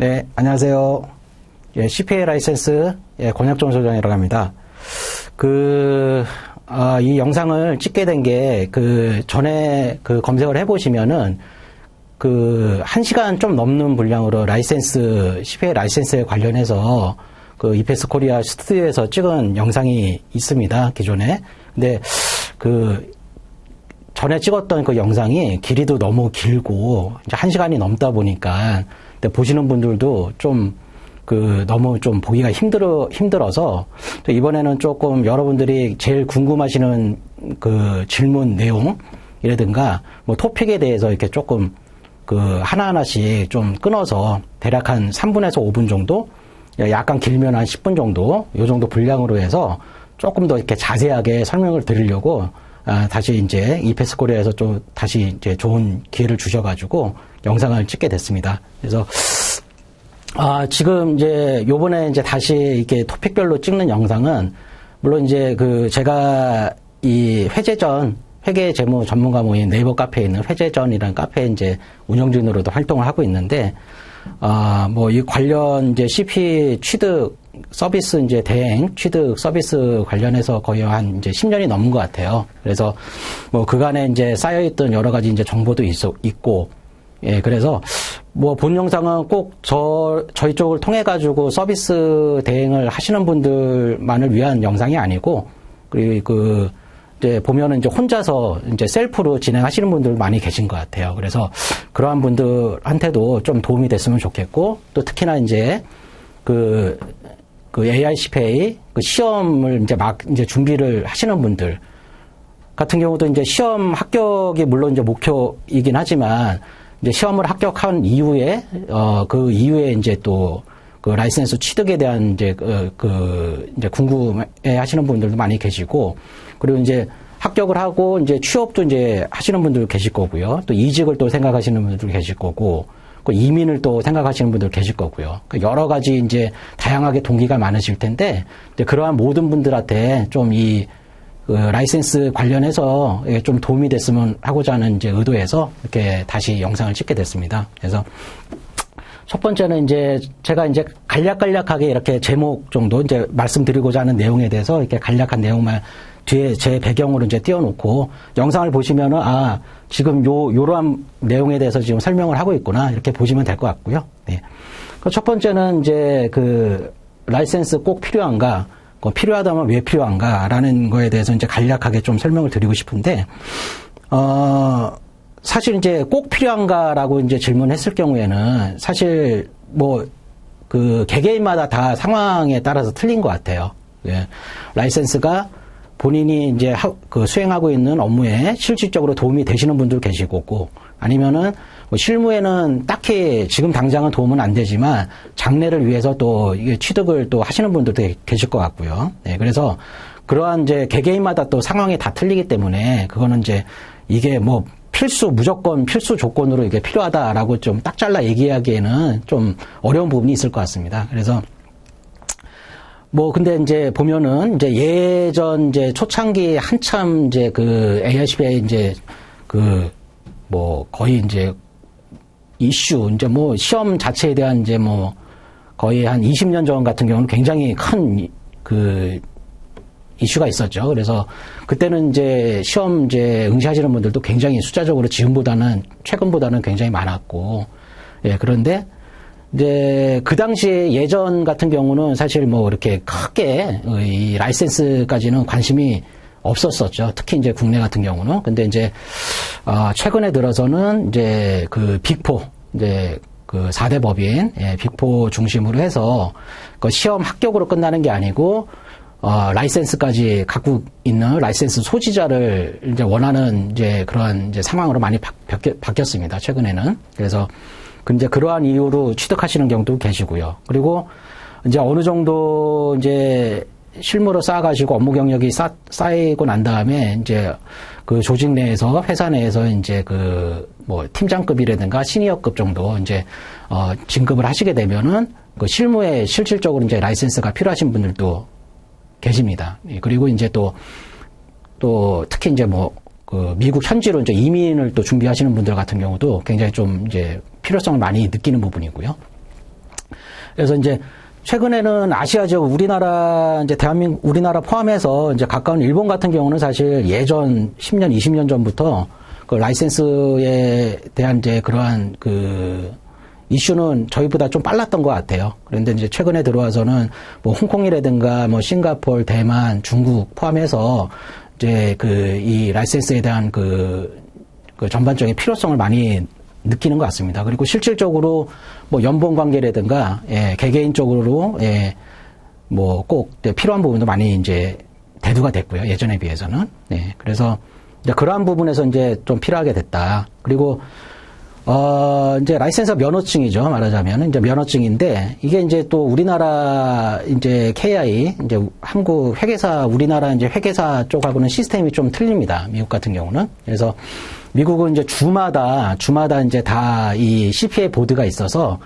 네, 안녕하세요. 예, CPA 라이센스 예, 권혁정 소장이라고 합니다. 그, 아, 이 영상을 찍게 된 게, 그, 전에 그 검색을 해보시면은, 그, 한 시간 좀 넘는 분량으로 라이센스, CPA 라이센스에 관련해서 그 이페스 코리아 스튜디오에서 찍은 영상이 있습니다, 기존에. 근데 그, 전에 찍었던 그 영상이 길이도 너무 길고, 이제 한 시간이 넘다 보니까, 근데 보시는 분들도 좀, 그, 너무 좀 보기가 힘들어, 힘들어서, 이번에는 조금 여러분들이 제일 궁금하시는 그 질문 내용 이라든가, 뭐 토픽에 대해서 이렇게 조금 그 하나하나씩 좀 끊어서 대략 한 3분에서 5분 정도, 약간 길면 한 10분 정도, 요 정도 분량으로 해서 조금 더 이렇게 자세하게 설명을 드리려고 아, 다시 이제 이페스 코리아에서 좀 다시 이제 좋은 기회를 주셔가지고 영상을 찍게 됐습니다. 그래서 아, 지금 이제 요번에 이제 다시 이렇게 토픽별로 찍는 영상은 물론 이제 그 제가 이 회제전 회계 재무 전문가 모임 네이버 카페에 있는 회제전이라는 카페 이제 운영진으로도 활동을 하고 있는데 아, 뭐이 관련 이제 CP 취득 서비스 이제 대행 취득 서비스 관련해서 거의 한 이제 10년이 넘은 것 같아요. 그래서 뭐 그간에 이제 쌓여있던 여러 가지 이제 정보도 있어, 있고 예, 그래서 뭐 본 영상은 꼭 저 저희 쪽을 통해 가지고 서비스 대행을 하시는 분들만을 위한 영상이 아니고 그리고 그 이제 보면은 이제 혼자서 이제 셀프로 진행하시는 분들 많이 계신 것 같아요. 그래서 그러한 분들한테도 좀 도움이 됐으면 좋겠고 또 특히나 이제 그, 그 AICPA 그 시험을 이제 막 이제 준비를 하시는 분들 같은 경우도 이제 시험 합격이 물론 이제 목표이긴 하지만 이제 시험을 합격한 이후에 어 그 이후에 이제 또 그 라이센스 취득에 대한 이제 그, 그 이제 궁금해 하시는 분들도 많이 계시고 그리고 이제 합격을 하고 이제 취업도 이제 하시는 분들 계실 거고요. 또 이직을 또 생각하시는 분들 계실 거고, 그 이민을 또 생각하시는 분들 계실 거고요. 그 여러 가지 이제 다양하게 동기가 많으실 텐데, 그러한 모든 분들한테 좀이 그 라이센스 관련해서 좀 도움이 됐으면 하고자 하는 이제 의도에서 이렇게 다시 영상을 찍게 됐습니다. 그래서 첫 번째는 이제 제가 이제 간략간략하게 이렇게 제목 정도 이제 말씀드리고자 하는 내용에 대해서 이렇게 간략한 내용만 뒤에 제 배경으로 이제 띄워놓고 영상을 보시면은 아 지금 요 요러한 내용에 대해서 지금 설명을 하고 있구나 이렇게 보시면 될 것 같고요. 네. 그첫 번째는 이제 그 라이센스 꼭 필요한가? 그 필요하다면 왜 필요한가라는 거에 대해서 이제 간략하게 좀 설명을 드리고 싶은데 어 사실 이제 꼭 필요한가라고 이제 질문했을 경우에는 사실 뭐 그 개개인마다 다 상황에 따라서 틀린 것 같아요. 예. 라이센스가 본인이 이제 하, 그 수행하고 있는 업무에 실질적으로 도움이 되시는 분들 계시고 아니면은 뭐 실무에는 딱히 지금 당장은 도움은 안 되지만 장래를 위해서 또 이게 취득을 또 하시는 분들도 계실 것 같고요. 네, 그래서 그러한 이제 개개인마다 또 상황이 다 틀리기 때문에 그거는 이제 이게 뭐 필수 무조건 필수 조건으로 이게 필요하다라고 좀 딱 잘라 얘기하기에는 좀 어려운 부분이 있을 것 같습니다. 그래서 뭐 근데 이제 보면은 이제 예전 이제 초창기 한참 이제 그 ARCB에 이제 그 뭐 거의 이제 이슈 이제 뭐 시험 자체에 대한 이제 뭐 거의 한 20년 전 같은 경우는 굉장히 큰 그 이슈가 있었죠. 그래서 그때는 이제 시험 이제 응시하시는 분들도 굉장히 숫자적으로 지금보다는 최근보다는 굉장히 많았고 예 그런데 이제 그 당시에 예전 같은 경우는 사실 뭐 이렇게 크게 이 라이센스까지는 관심이 없었었죠. 특히 이제 국내 같은 경우는. 근데 이제 어 최근에 들어서는 이제 그 빅포 이제 그 4대 법인 예, 빅포 중심으로 해서 그 시험 합격으로 끝나는 게 아니고 어, 라이센스까지 갖고 있는 라이센스 소지자를 이제 원하는 이제 그러한 이제 상황으로 많이 바, 바뀌었습니다. 최근에는. 그래서 이제 그러한 이유로 취득하시는 경우도 계시고요. 그리고 이제 어느 정도 이제 실무로 쌓아가지고 업무 경력이 쌓, 쌓이고 난 다음에 이제 그 조직 내에서 회사 내에서 이제 그 뭐 팀장급이라든가 시니어급 정도 이제 어 진급을 하시게 되면은 그 실무에 실질적으로 이제 라이센스가 필요하신 분들도 계십니다. 예, 그리고 이제 또 또 특히 이제 뭐 그 미국 현지로 이제 이민을 또 준비하시는 분들 같은 경우도 굉장히 좀 이제 필요성을 많이 느끼는 부분이고요. 그래서 이제 최근에는 아시아 지역 우리나라 이제 대한민국 우리나라 포함해서 이제 가까운 일본 같은 경우는 사실 예전 10년 20년 전부터 그 라이센스에 대한 이제 그러한 그 이슈는 저희보다 좀 빨랐던 것 같아요. 그런데 이제 최근에 들어와서는 뭐 홍콩이라든가 뭐 싱가폴, 대만, 중국 포함해서 이제 그 이 라이센스에 대한 그, 그 전반적인 필요성을 많이 느끼는 것 같습니다. 그리고 실질적으로 뭐 연봉 관계라든가 예, 개개인적으로 예, 뭐꼭 필요한 부분도 많이 이제 대두가 됐고요. 예전에 비해서는. 네. 그래서 이제 그러한 부분에서 이제 좀 필요하게 됐다. 그리고 어, 이제 라이센서 면허증이죠. 말하자면 이제 면허증인데 이게 이제 또 우리나라 이제 KI 이제 한국 회계사 우리나라 이제 회계사 쪽하고는 시스템이 좀 틀립니다. 미국 같은 경우는. 그래서 미국은 이제 주마다 주마다 이제 다 이 CPA 보드가 있어서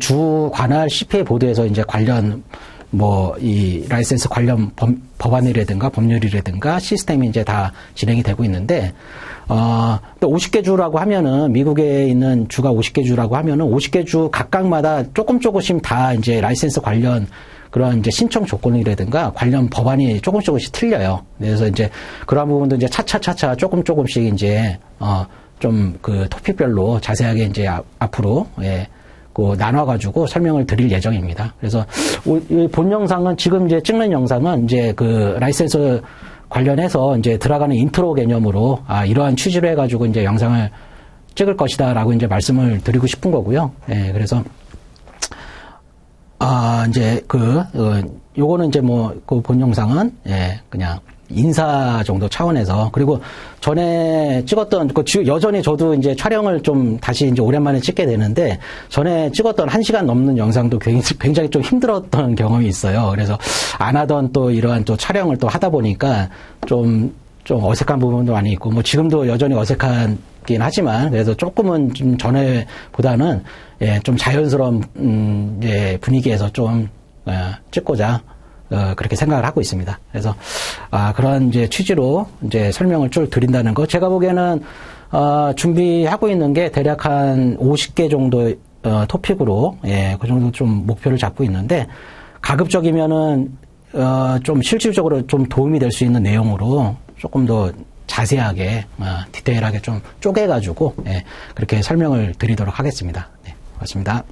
주 관할 CPA 보드에서 이제 관련 뭐 이 라이센스 관련 법, 법안이라든가 법률이라든가 시스템이 이제 다 진행이 되고 있는데 어, 또 50개 주라고 하면은 미국에 있는 주가 50개 주라고 하면은 50개 주 각각마다 조금 조금씩 다 이제 라이센스 관련 그런 이제 신청 조건이라든가 관련 법안이 조금 조금씩 틀려요. 그래서 이제 그런 부분도 이제 차차차차 조금 조금씩 이제 어 좀 그 토픽별로 자세하게 이제 아, 앞으로 예. 그 나눠가지고 설명을 드릴 예정입니다. 그래서 본 영상은 지금 이제 찍는 영상은 이제 그 라이센스 관련해서 이제 들어가는 인트로 개념으로 아 이러한 취지로 해가지고 이제 영상을 찍을 것이다라고 이제 말씀을 드리고 싶은 거고요. 예, 그래서 아 이제 그 어, 요거는 이제 뭐 그 본 영상은 예 그냥 인사 정도 차원에서 그리고 전에 찍었던 그 여전히 저도 이제 촬영을 좀 다시 이제 오랜만에 찍게 되는데 전에 찍었던 한 시간 넘는 영상도 굉장히 좀 힘들었던 경험이 있어요. 그래서 안 하던 또 이러한 또 촬영을 또 하다 보니까 좀 좀 어색한 부분도 많이 있고 뭐 지금도 여전히 어색 하긴 하지만 그래서 조금은 좀 전에보다는 예, 좀 자연스러운 음, 예, 분위기에서 좀 어, 찍고자 어, 그렇게 생각을 하고 있습니다. 그래서 아, 그런 이제 취지로 이제 설명을 쭉 드린다는 거. 제가 보기에는 어, 준비하고 있는 게 대략 한 50개 정도 어, 토픽으로 예, 그 정도 좀 목표를 잡고 있는데 가급적이면은 어, 좀 실질적으로 좀 도움이 될 수 있는 내용으로 조금 더 자세하게 어, 디테일하게 좀 쪼개가지고 예, 그렇게 설명을 드리도록 하겠습니다. 네, 고맙습니다.